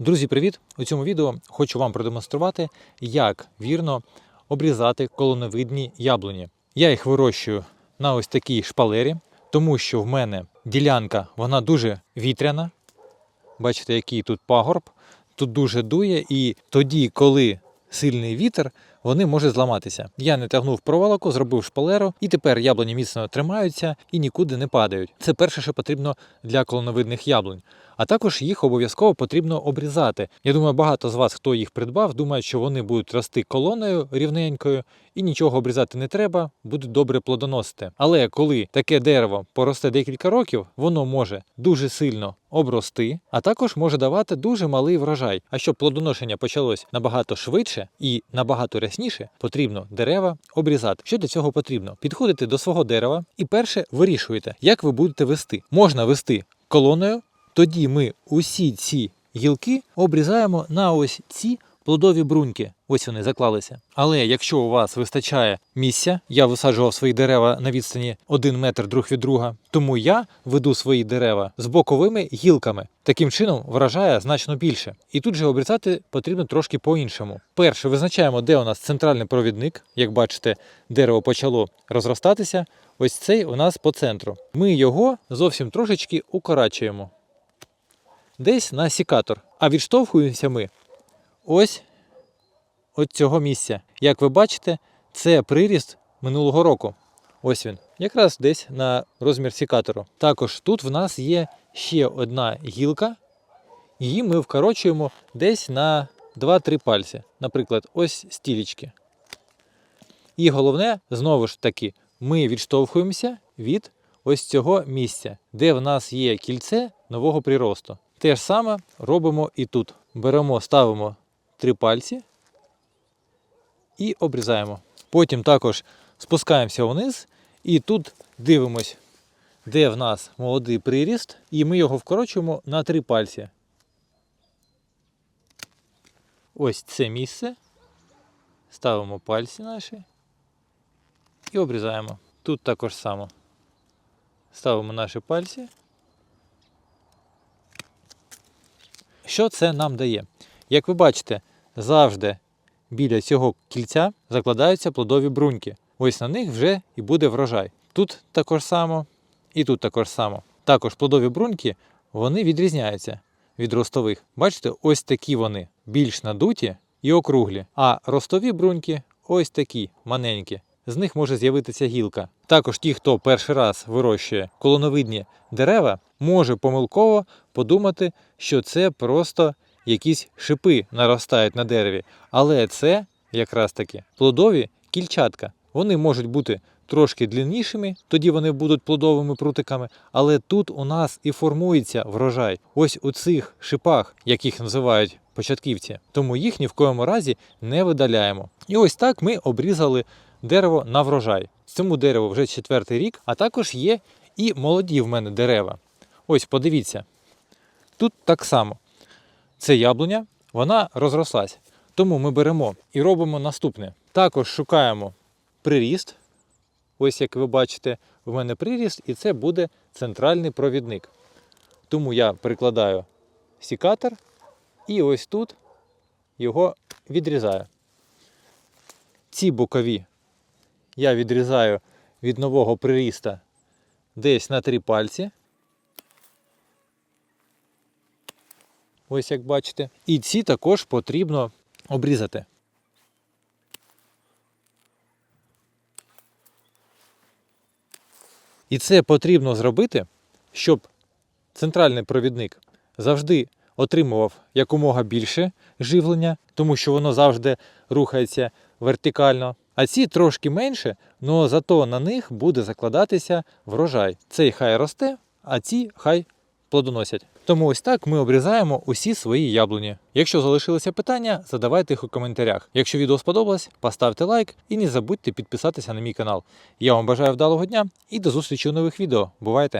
Друзі, привіт! У цьому відео хочу вам продемонструвати, як вірно обрізати колоновидні яблуні. Я їх вирощую на ось такій шпалері, тому що в мене ділянка вона дуже вітряна. Бачите, який тут пагорб, тут дуже дує, і тоді, коли сильний вітер, вони можуть зламатися. Я не тягнув проволоку, зробив шпалеру, і тепер яблуні міцно тримаються і нікуди не падають. Це перше, що потрібно для колоновидних яблунь. А також їх обов'язково потрібно обрізати. Я думаю, багато з вас, хто їх придбав, думають, що вони будуть рости колоною рівненькою і нічого обрізати не треба, будуть добре плодоносити. Але коли таке дерево поросте декілька років, воно може дуже сильно обрости, а також може давати дуже малий врожай. А щоб плодоношення почалось набагато швидше і набагато рясніше, потрібно дерева обрізати. Що для цього потрібно? Підходите до свого дерева і перше вирішуєте, як ви будете вести. Можна вести колоною. Тоді ми усі ці гілки обрізаємо на ось ці плодові бруньки. Ось вони заклалися. Але якщо у вас вистачає місця, я висаджував свої дерева на відстані 1 метр друг від друга, тому я веду свої дерева з боковими гілками. Таким чином вражає значно більше. І тут же обрізати потрібно трошки по-іншому. Перше визначаємо, де у нас центральний провідник. Як бачите, дерево почало розростатися. Ось цей у нас по центру. Ми його зовсім трошечки укорачуємо десь на сікатор. А відштовхуємося ми ось от цього місця. Як ви бачите, це приріст минулого року. Ось він. Якраз десь на розмір сікатору. Також тут в нас є ще одна гілка. Її ми вкорочуємо десь на 2-3 пальці. Наприклад, ось стілечки. І головне, знову ж таки, ми відштовхуємося від ось цього місця, де в нас є кільце нового приросту. Те ж саме робимо і тут. Беремо, ставимо три пальці і обрізаємо. Потім також спускаємося вниз і тут дивимось, де в нас молодий приріст, і ми його вкорочуємо на три пальці. Ось це місце. Ставимо пальці наші і обрізаємо. Тут також само. Ставимо наші пальці. Що це нам дає? Як ви бачите, завжди біля цього кільця закладаються плодові бруньки. Ось на них вже і буде врожай. Тут також само, і тут також само. Також плодові бруньки вони відрізняються від ростових. Бачите, ось такі вони більш надуті і округлі. А ростові бруньки ось такі маленькі. З них може з'явитися гілка. Також ті, хто перший раз вирощує колоновидні дерева, може помилково подумати, що це просто якісь шипи наростають на дереві. Але це якраз таки плодові кільчатка. Вони можуть бути трошки длиннішими, тоді вони будуть плодовими прутиками. Але тут у нас і формується врожай. Ось у цих шипах, яких називають початківці. Тому їх ні в коєму разі не видаляємо. І ось так ми обрізали дерево на врожай. Цьому дереву вже четвертий рік, а також є і молоді в мене дерева. Ось подивіться. Тут так само. Це яблуня, вона розрослась. Тому ми беремо і робимо наступне. Також шукаємо приріст. Ось як ви бачите, в мене приріст, і це буде центральний провідник. Тому я прикладаю сікатор і ось тут його відрізаю. Ці бокові я відрізаю від нового приріста десь на три пальці. Ось як бачите. І ці також потрібно обрізати. І це потрібно зробити, щоб центральний провідник завжди отримував якомога більше живлення, тому що воно завжди рухається вертикально. А ці трошки менше, але зато на них буде закладатися врожай. Цей хай росте, а ці хай плодоносять. Тому ось так ми обрізаємо усі свої яблуні. Якщо залишилися питання, задавайте їх у коментарях. Якщо відео сподобалось, поставте лайк і не забудьте підписатися на мій канал. Я вам бажаю вдалого дня і до зустрічі у нових відео. Бувайте!